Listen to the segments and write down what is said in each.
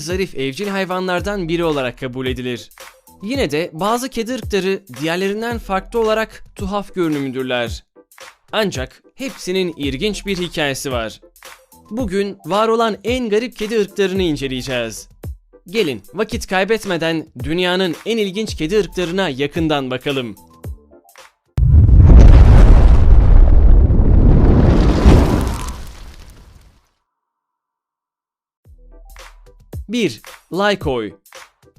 zarif evcil hayvanlardan biri olarak kabul edilir. Yine de bazı kedi ırkları diğerlerinden farklı olarak tuhaf görünümlüdürler. Ancak hepsinin ilginç bir hikayesi var. Bugün var olan en garip kedi ırklarını inceleyeceğiz. Gelin vakit kaybetmeden dünyanın en ilginç kedi ırklarına yakından bakalım. 1. Lycoy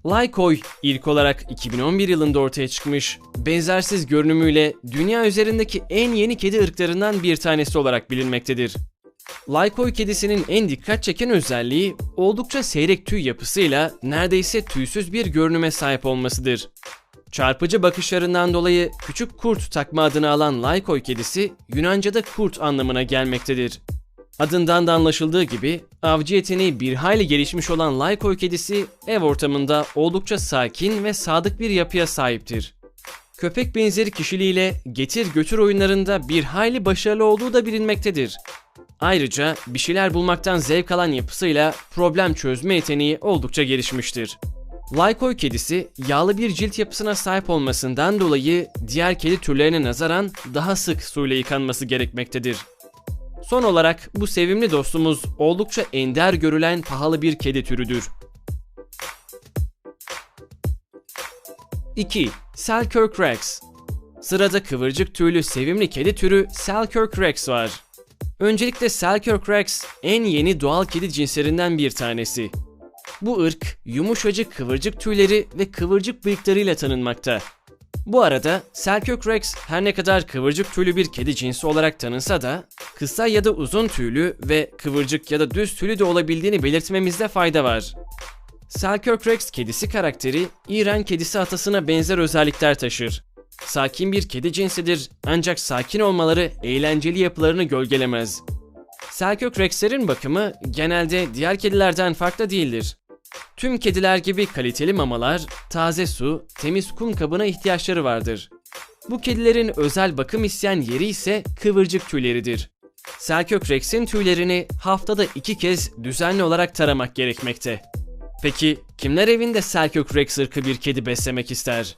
Lycoy ilk olarak 2011 yılında ortaya çıkmış, benzersiz görünümüyle dünya üzerindeki en yeni kedi ırklarından bir tanesi olarak bilinmektedir. Lycoy kedisinin en dikkat çeken özelliği oldukça seyrek tüy yapısıyla neredeyse tüysüz bir görünüme sahip olmasıdır. Çarpıcı bakışlarından dolayı küçük kurt takma adını alan Lycoy kedisi Yunanca'da kurt anlamına gelmektedir. Adından da anlaşıldığı gibi avcı yeteneği bir hayli gelişmiş olan Lycoy kedisi ev ortamında oldukça sakin ve sadık bir yapıya sahiptir. Köpek benzeri kişiliğiyle getir götür oyunlarında bir hayli başarılı olduğu da bilinmektedir. Ayrıca bir şeyler bulmaktan zevk alan yapısıyla problem çözme yeteneği oldukça gelişmiştir. Lycoy kedisi yağlı bir cilt yapısına sahip olmasından dolayı diğer kedi türlerine nazaran daha sık suyla yıkanması gerekmektedir. Son olarak bu sevimli dostumuz oldukça ender görülen pahalı bir kedi türüdür. 2. Selkirk Rex Sırada kıvırcık tüylü sevimli kedi türü Selkirk Rex var. Öncelikle Selkirk Rex en yeni doğal kedi cinslerinden bir tanesi. Bu ırk yumuşacık kıvırcık tüyleri ve kıvırcık bıyıklarıyla tanınmakta. Bu arada Selkirk Rex her ne kadar kıvırcık tüylü bir kedi cinsi olarak tanınsa da kısa ya da uzun tüylü ve kıvırcık ya da düz tüylü de olabildiğini belirtmemizde fayda var. Selkirk Rex kedisi karakteri İran kedisi atasına benzer özellikler taşır. Sakin bir kedi cinsidir ancak sakin olmaları eğlenceli yapılarını gölgelemez. Selkirk Rex'lerin bakımı genelde diğer kedilerden farklı değildir. Tüm kediler gibi kaliteli mamalar, taze su, temiz kum kabına ihtiyaçları vardır. Bu kedilerin özel bakım isteyen yeri ise kıvırcık tüyleridir. Selkirk Rex'in tüylerini haftada iki kez düzenli olarak taramak gerekmekte. Peki kimler evinde Selkirk Rex ırkı bir kedi beslemek ister?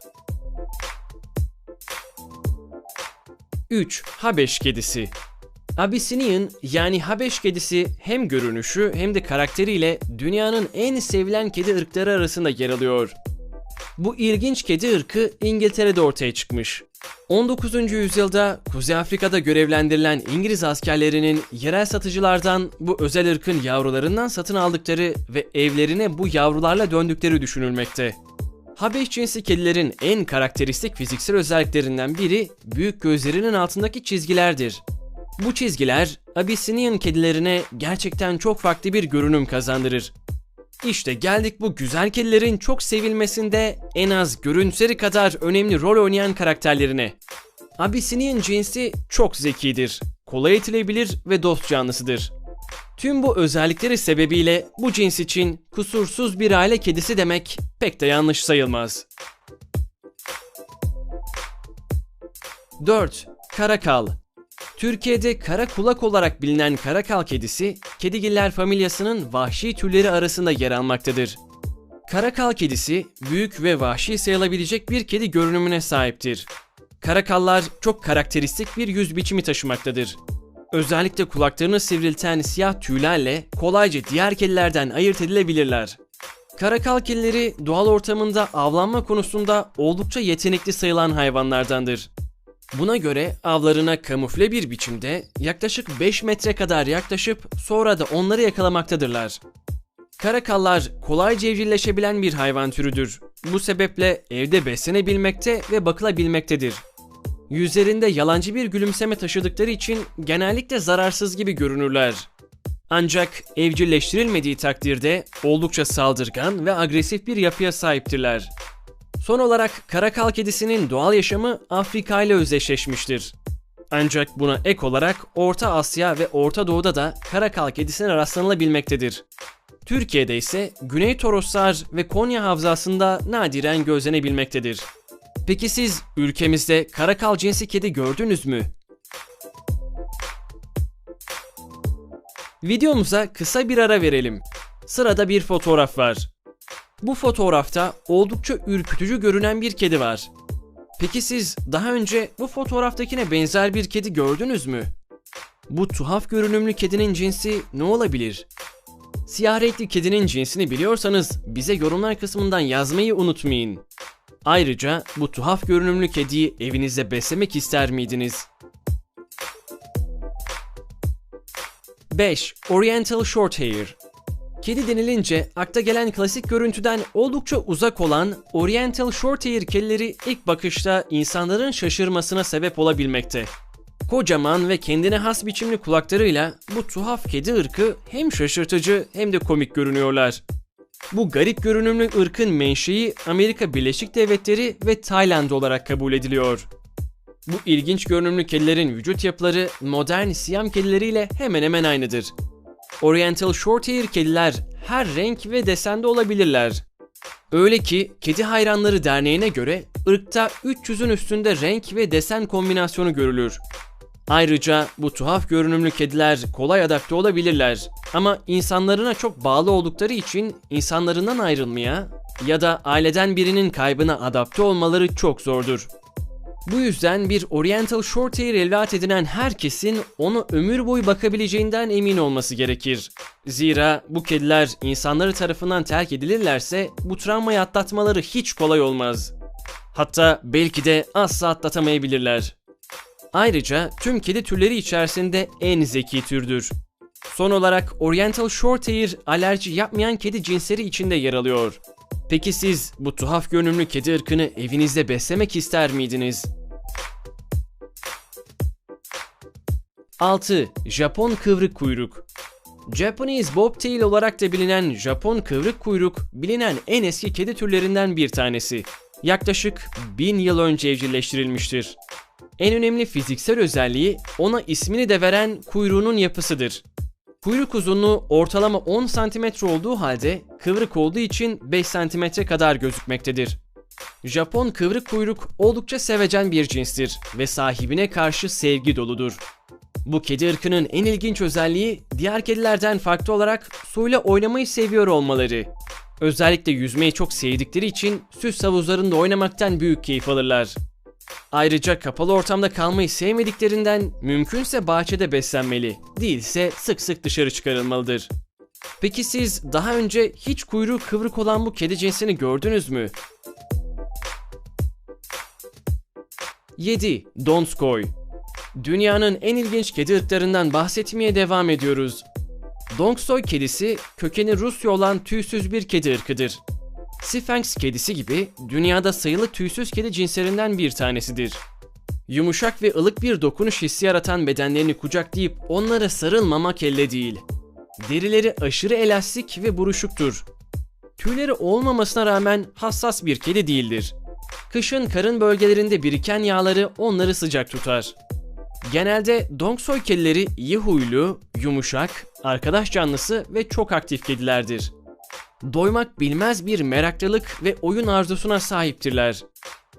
3. Habeş kedisi Abyssinian yani Habeş kedisi hem görünüşü hem de karakteriyle dünyanın en sevilen kedi ırkları arasında yer alıyor. Bu ilginç kedi ırkı İngiltere'de ortaya çıkmış. 19. yüzyılda Kuzey Afrika'da görevlendirilen İngiliz askerlerinin yerel satıcılardan bu özel ırkın yavrularından satın aldıkları ve evlerine bu yavrularla döndükleri düşünülmekte. Habeş cinsi kedilerin en karakteristik fiziksel özelliklerinden biri büyük gözlerinin altındaki çizgilerdir. Bu çizgiler Abyssinian kedilerine gerçekten çok farklı bir görünüm kazandırır. İşte geldik bu güzel kedilerin çok sevilmesinde en az görüntüleri kadar önemli rol oynayan karakterlerine. Abyssinian cinsi çok zekidir, kolay eğitilebilir ve dost canlısıdır. Tüm bu özellikleri sebebiyle bu cins için kusursuz bir aile kedisi demek pek de yanlış sayılmaz. 4. Karakal Türkiye'de kara kulak olarak bilinen karakal kedisi, kedigiller familyasının vahşi türleri arasında yer almaktadır. Karakal kedisi büyük ve vahşi sayılabilecek bir kedi görünümüne sahiptir. Karakallar çok karakteristik bir yüz biçimi taşımaktadır. Özellikle kulaklarını sivrilten siyah tüylerle kolayca diğer kedilerden ayırt edilebilirler. Karakal kedileri doğal ortamında avlanma konusunda oldukça yetenekli sayılan hayvanlardandır. Buna göre avlarına kamufle bir biçimde yaklaşık 5 metre kadar yaklaşıp sonra da onları yakalamaktadırlar. Karakallar kolayca evcilleşebilen bir hayvan türüdür. Bu sebeple evde beslenebilmekte ve bakılabilmektedir. Yüzlerinde yalancı bir gülümseme taşıdıkları için genellikle zararsız gibi görünürler. Ancak evcilleştirilmediği takdirde oldukça saldırgan ve agresif bir yapıya sahiptirler. Son olarak karakal kedisinin doğal yaşamı Afrika ile özdeşleşmiştir. Ancak buna ek olarak Orta Asya ve Orta Doğu'da da karakal kedisine rastlanılabilmektedir. Türkiye'de ise Güney Toroslar ve Konya havzasında nadiren gözlenebilmektedir. Peki siz ülkemizde karakal cinsi kedi gördünüz mü? Videomuza kısa bir ara verelim. Sırada bir fotoğraf var. Bu fotoğrafta oldukça ürkütücü görünen bir kedi var. Peki siz daha önce bu fotoğraftakine benzer bir kedi gördünüz mü? Bu tuhaf görünümlü kedinin cinsi ne olabilir? Siyah renkli kedinin cinsini biliyorsanız bize yorumlar kısmından yazmayı unutmayın. Ayrıca bu tuhaf görünümlü kediyi evinizde beslemek ister miydiniz? 5. Oriental Shorthair Kedi denilince akla gelen klasik görüntüden oldukça uzak olan Oriental Shorthair kedileri ilk bakışta insanların şaşırmasına sebep olabilmekte. Kocaman ve kendine has biçimli kulaklarıyla bu tuhaf kedi ırkı hem şaşırtıcı hem de komik görünüyorlar. Bu garip görünümlü ırkın menşei Amerika Birleşik Devletleri ve Tayland olarak kabul ediliyor. Bu ilginç görünümlü kedilerin vücut yapıları modern Siyam kedileriyle hemen hemen aynıdır. Oriental Shorthair kediler her renk ve desende olabilirler. Öyle ki Kedi Hayranları Derneği'ne göre ırkta 300'ün üstünde renk ve desen kombinasyonu görülür. Ayrıca bu tuhaf görünümlü kediler kolay adapte olabilirler ama insanlarına çok bağlı oldukları için insanlarından ayrılmaya ya da aileden birinin kaybına adapte olmaları çok zordur. Bu yüzden bir Oriental Shorthair evlat edinen herkesin onu ömür boyu bakabileceğinden emin olması gerekir. Zira bu kediler insanları tarafından terk edilirlerse bu travmayı atlatmaları hiç kolay olmaz. Hatta belki de asla atlatamayabilirler. Ayrıca tüm kedi türleri içerisinde en zeki türdür. Son olarak Oriental Shorthair alerji yapmayan kedi cinsleri içinde yer alıyor. Peki siz bu tuhaf görünümlü kedi ırkını evinizde beslemek ister miydiniz? 6. Japon kıvrık kuyruk Japanese bobtail olarak da bilinen Japon kıvrık kuyruk bilinen en eski kedi türlerinden bir tanesi. Yaklaşık 1000 yıl önce evcilleştirilmiştir. En önemli fiziksel özelliği ona ismini de veren kuyruğunun yapısıdır. Kuyruk uzunluğu ortalama 10 cm olduğu halde kıvrık olduğu için 5 cm kadar gözükmektedir. Japon kıvrık kuyruk oldukça sevecen bir cinstir ve sahibine karşı sevgi doludur. Bu kedi ırkının en ilginç özelliği diğer kedilerden farklı olarak suyla oynamayı seviyor olmaları. Özellikle yüzmeyi çok sevdikleri için süs havuzlarında oynamaktan büyük keyif alırlar. Ayrıca kapalı ortamda kalmayı sevmediklerinden mümkünse bahçede beslenmeli, değilse sık sık dışarı çıkarılmalıdır. Peki siz daha önce hiç kuyruğu kıvrık olan bu kedi cinsini gördünüz mü? 7. Donskoy Dünyanın en ilginç kedi ırklarından bahsetmeye devam ediyoruz. Donskoy kedisi kökeni Rusya olan tüysüz bir kedi ırkıdır. Sphinx kedisi gibi dünyada sayılı tüysüz kedi cinslerinden bir tanesidir. Yumuşak ve ılık bir dokunuş hissi yaratan bedenlerini kucaklayıp onlara sarılmamak elde değil. Derileri aşırı elastik ve buruşuktur. Tüyleri olmamasına rağmen hassas bir kedi değildir. Kışın karın bölgelerinde biriken yağları onları sıcak tutar. Genelde Dongsoy kedileri iyi huylu, yumuşak, arkadaş canlısı ve çok aktif kedilerdir doymak bilmez bir meraklılık ve oyun arzusuna sahiptirler.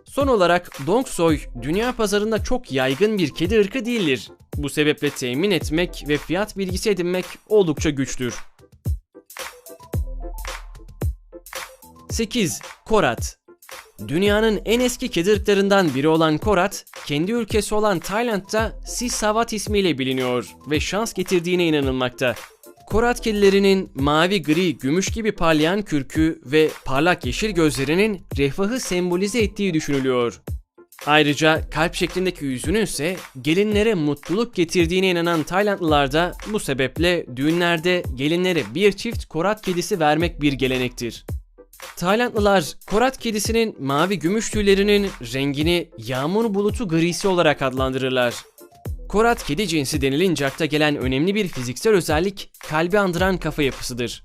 Son olarak Dongsoy dünya pazarında çok yaygın bir kedi ırkı değildir. Bu sebeple temin etmek ve fiyat bilgisi edinmek oldukça güçtür. 8. Korat Dünyanın en eski kedi ırklarından biri olan Korat, kendi ülkesi olan Tayland'da Sisavat ismiyle biliniyor ve şans getirdiğine inanılmakta. Korat kedilerinin mavi, gri, gümüş gibi parlayan kürkü ve parlak yeşil gözlerinin refahı sembolize ettiği düşünülüyor. Ayrıca kalp şeklindeki yüzünün ise gelinlere mutluluk getirdiğine inanan Taylandlılar da bu sebeple düğünlerde gelinlere bir çift korat kedisi vermek bir gelenektir. Taylandlılar korat kedisinin mavi gümüş tüylerinin rengini yağmur bulutu grisi olarak adlandırırlar. Korat kedi cinsi denilince akla gelen önemli bir fiziksel özellik kalbi andıran kafa yapısıdır.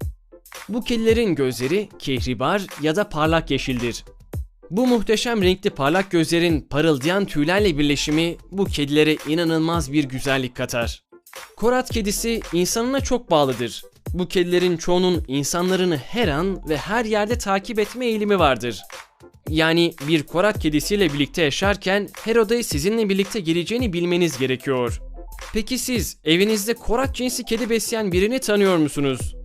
Bu kedilerin gözleri kehribar ya da parlak yeşildir. Bu muhteşem renkli parlak gözlerin parıldayan tüylerle birleşimi bu kedilere inanılmaz bir güzellik katar. Korat kedisi insanına çok bağlıdır. Bu kedilerin çoğunun insanlarını her an ve her yerde takip etme eğilimi vardır. Yani bir korat kedisiyle birlikte yaşarken her odaya sizinle birlikte geleceğini bilmeniz gerekiyor. Peki siz evinizde korat cinsi kedi besleyen birini tanıyor musunuz?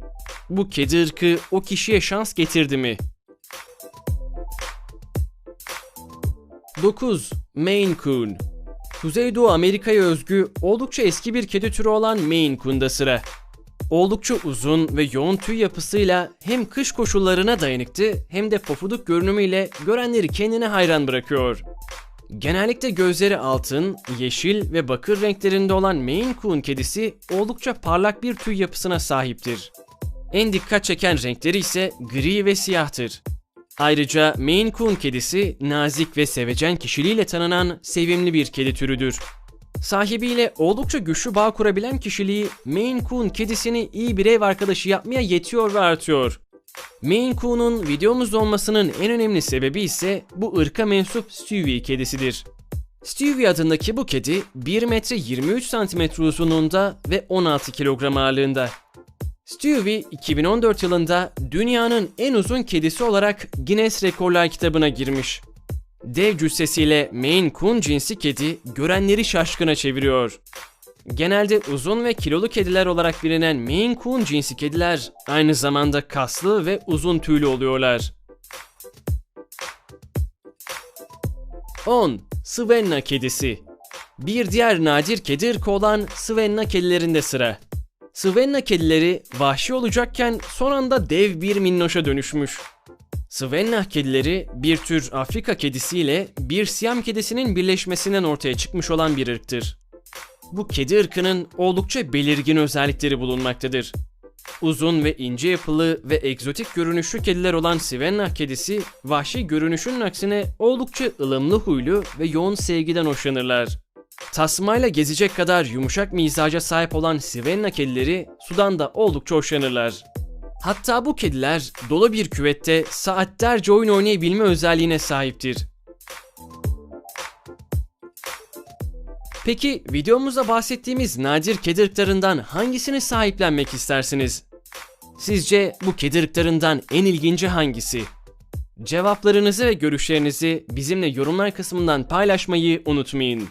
Bu kedi ırkı o kişiye şans getirdi mi? 9. Maine Coon Kuzeydoğu Amerika'ya özgü oldukça eski bir kedi türü olan Maine Coon'da sıra. Oldukça uzun ve yoğun tüy yapısıyla hem kış koşullarına dayanıklı hem de pofuduk görünümüyle görenleri kendine hayran bırakıyor. Genellikle gözleri altın, yeşil ve bakır renklerinde olan Maine Coon kedisi oldukça parlak bir tüy yapısına sahiptir. En dikkat çeken renkleri ise gri ve siyahtır. Ayrıca Maine Coon kedisi nazik ve sevecen kişiliğiyle tanınan sevimli bir kedi türüdür. Sahibiyle oldukça güçlü bağ kurabilen kişiliği Maine Coon kedisini iyi bir ev arkadaşı yapmaya yetiyor ve artıyor. Maine Coon'un videomuzda olmasının en önemli sebebi ise bu ırka mensup Stewie kedisidir. Stewie adındaki bu kedi 1 metre 23 santimetre uzunluğunda ve 16 kilogram ağırlığında. Stewie 2014 yılında dünyanın en uzun kedisi olarak Guinness Rekorlar kitabına girmiş. Dev cüssesiyle Maine Coon cinsi kedi görenleri şaşkına çeviriyor. Genelde uzun ve kilolu kediler olarak bilinen Maine Coon cinsi kediler aynı zamanda kaslı ve uzun tüylü oluyorlar. 10. Svenna kedisi Bir diğer nadir kedi ırkı olan Svenna kedilerinde sıra. Svenna kedileri vahşi olacakken son anda dev bir minnoşa dönüşmüş. Svenna kedileri bir tür Afrika kedisiyle bir Siyam kedisinin birleşmesinden ortaya çıkmış olan bir ırktır. Bu kedi ırkının oldukça belirgin özellikleri bulunmaktadır. Uzun ve ince yapılı ve egzotik görünüşlü kediler olan Svenna kedisi, vahşi görünüşünün aksine oldukça ılımlı huylu ve yoğun sevgiden hoşlanırlar. Tasmayla gezecek kadar yumuşak mizaca sahip olan Svenna kedileri sudan da oldukça hoşlanırlar. Hatta bu kediler dolu bir küvette saatlerce oyun oynayabilme özelliğine sahiptir. Peki videomuzda bahsettiğimiz nadir kedi ırklarından hangisini sahiplenmek istersiniz? Sizce bu kedi ırklarından en ilginci hangisi? Cevaplarınızı ve görüşlerinizi bizimle yorumlar kısmından paylaşmayı unutmayın.